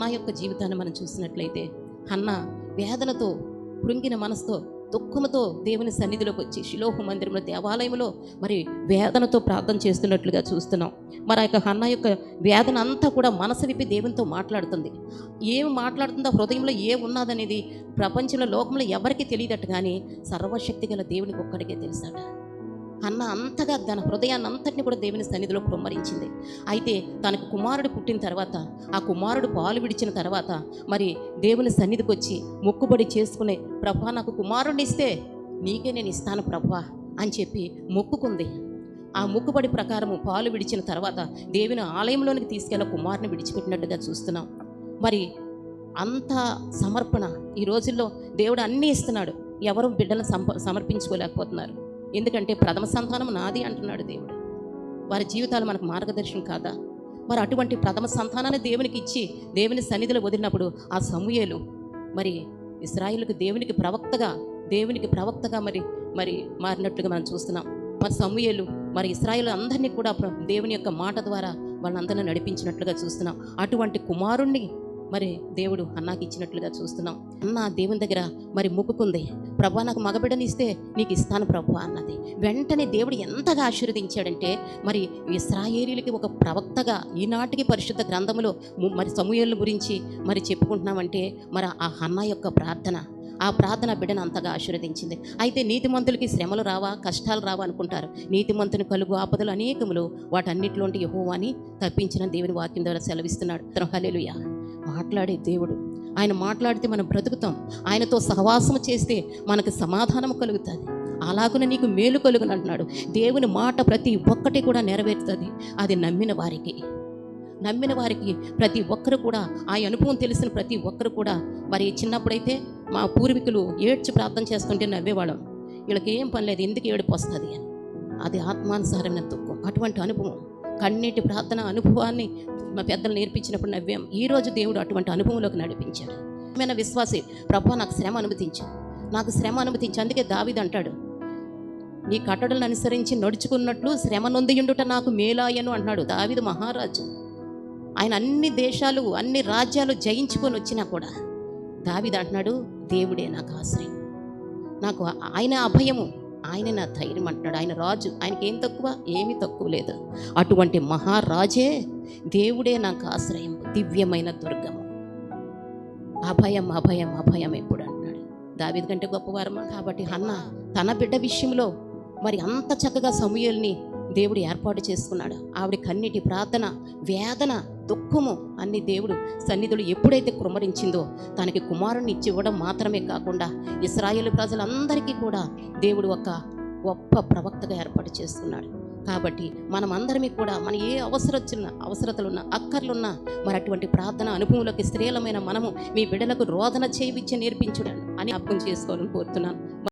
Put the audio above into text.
Hannah యొక్క జీవితాన్ని మనం చూసినట్లయితే హన్నా వేదనతో కృంగిన మనసుతో దుఃఖంతో దేవుని సన్నిధిలోకి వచ్చి శిలోహ మందిరంలో దేవాలయంలో మరి వేదనతో ప్రార్థన చేస్తున్నట్లుగా చూస్తున్నాం. మరి ఆ యొక్క హన్న యొక్క వేదన అంతా కూడా మనసు విప్పి దేవునితో మాట్లాడుతుంది. ఏం మాట్లాడుతుందో హృదయంలో ఏ ఉన్నదనేది ప్రపంచంలో లోకంలో ఎవరికి తెలియదట్టు కానీ సర్వశక్తి గల దేవునికి ఒక్కడికే తెలుసాట. అన్న అంతగా తన హృదయాన్ని అంతటిని కూడా దేవుని సన్నిధిలో కుమ్మరించింది. అయితే తనకు కుమారుడు పుట్టిన తర్వాత ఆ కుమారుడు పాలు విడిచిన తర్వాత మరి దేవుని సన్నిధికి వచ్చి మొక్కుబడి చేసుకునే ప్రభా నాకు కుమారుడిని ఇస్తే నీకే నేను ఇస్తాను ప్రభా అని చెప్పి మొక్కుకుంది. ఆ మొక్కుబడి ప్రకారము పాలు విడిచిన తర్వాత దేవుని ఆలయంలోనికి తీసుకెళ్ళ కుమారుని విడిచిపెట్టినట్టుగా చూస్తున్నాం. మరి అంత సమర్పణ ఈ రోజుల్లో దేవుడు అన్నీ ఇస్తున్నాడు. ఎవరు బిడ్డలను సంప సమర్పించుకోలేకపోతున్నారు. ఎందుకంటే ప్రథమ సంతానం నాది అంటున్నాడు దేవుడు. వారి జీవితాలు మనకు మార్గదర్శనం కాదా? మరి అటువంటి ప్రథమ సంతానాన్ని దేవునికి ఇచ్చి దేవుని సన్నిధిలో వదిలినప్పుడు ఆ సమూయేలు మరి ఇస్రాయిల్కు దేవునికి ప్రవక్తగా దేవునికి ప్రవక్తగా మరి మరి మారినట్టుగా మనం చూస్తున్నాం. మరి సమూయేలు మరి ఇస్రాయిల్ అందరినీ కూడా దేవుని యొక్క మాట ద్వారా వాళ్ళందరినీ నడిపించినట్లుగా చూస్తున్నాం. అటువంటి కుమారుణ్ణి మరి దేవుడు అన్నాకి ఇచ్చినట్లుగా చూస్తున్నాం. అన్న దేవుని దగ్గర మరి మొక్కుకుంది. ప్రభా నాకు మగబిడ్డనిస్తే నీకు ఇస్తాను ప్రభు అన్నది. వెంటనే దేవుడు ఎంతగా ఆశీర్వదించాడంటే మరి ఇస్రాయేలీలకి ఒక ప్రవక్తగా ఈనాటికి పరిశుద్ధ గ్రంథములో ము- మరి సమూహల గురించి మరి చెప్పుకుంటున్నామంటే మరి ఆ అన్న యొక్క ప్రార్థన ఆ ప్రార్థన బిడ్డను అంతగా ఆశీర్వదించింది. అయితే నీతిమంతులకి శ్రమలు రావా కష్టాలు రావా అనుకుంటారు. నీతిమంతుని కలుగు ఆపదలు అనేకములు వాటన్నిటిలోంటి యహోవాని తప్పించిన దేవుని వాక్యం ద్వారా సెలవిస్తున్నాడు. హల్లెలూయా. మాట్లాడే దేవుడు. ఆయన మాట్లాడితే మనం బ్రతుకుతాం. ఆయనతో సహవాసం చేస్తే మనకు సమాధానం కలుగుతుంది. అలాగున నీకు మేలు కలుగును అంటున్నాడు దేవుని మాట ప్రతి ఒక్కటి కూడా నెరవేరుతుంది. అది నమ్మిన వారికి. నమ్మిన వారికి ప్రతి ఒక్కరు కూడా ఆ అనుభవం తెలిసిన ప్రతి ఒక్కరు కూడా మరి చిన్నప్పుడైతే మా పూర్వీకులు ఏడ్చి ప్రార్థన చేస్తుంటే నవ్వేవాళ్ళం. వీళ్ళకి ఏం పని లేదు ఎందుకు ఏడుపు వస్తుంది అది ఆత్మానుసారమైన దుఃఖం. అటువంటి అనుభవం. కన్నీటి ప్రార్థన అనుభవాన్ని మా పెద్దలు నేర్పించినప్పుడు నవ్వాం. ఈ రోజు దేవుడు అటువంటి అనుభవంలోకి నడిపించాడు. మన విశ్వాసి ప్రభా నాకు శ్రమ అనుమతించాడు నాకు శ్రమ అనుమతించి. అందుకే దావిది అంటాడు నీ కట్టడలను అనుసరించి నడుచుకున్నట్లు శ్రమ నొందియుండుట నాకు మేలాయను అంటున్నాడు దావిదు మహారాజు. ఆయన అన్ని దేశాలు అన్ని రాజ్యాలు జయించుకొని వచ్చినా కూడా దావిది అంటున్నాడు దేవుడే నాకు ఆశ్రయం. నాకు ఆయన అభయము. ఆయన నా ధైర్యం అంటున్నాడు. ఆయన రాజు. ఆయనకి ఏం తక్కువ? ఏమీ తక్కువ లేదు. అటువంటి మహారాజే దేవుడే నాకు ఆశ్రయం. దివ్యమైన దుర్గము. అభయం అభయం అభయం ఎప్పుడు అంటున్నాడు. దావిది కంటే గొప్పవారమా కాబట్టి అన్న తన బిడ్డ విషయంలో మరి అంత చక్కగా సమూహల్ని దేవుడు ఏర్పాటు చేసుకున్నాడు. ఆవిడ కన్నిటి ప్రార్థన వేదన దుఃఖము అన్ని దేవుడు సన్నిధులు ఎప్పుడైతే కుమరించిందో తనకి కుమారుని ఇచ్చివ్వడం మాత్రమే కాకుండా ఇస్రాయేల్ ప్రజలందరికీ కూడా దేవుడు ఒక గొప్ప ప్రవక్తగా ఏర్పాటు చేసుకున్నాడు. కాబట్టి మనం కూడా మన ఏ అవసరచున్న అవసరతలున్నా అక్కర్లున్నా మరి అటువంటి ప్రార్థన అనుభవంలోకి స్త్రీలమైన మనము మీ బిడ్డలకు రోదన చేయించి నేర్పించడం అని అర్థం చేసుకోవాలని కోరుతున్నాను.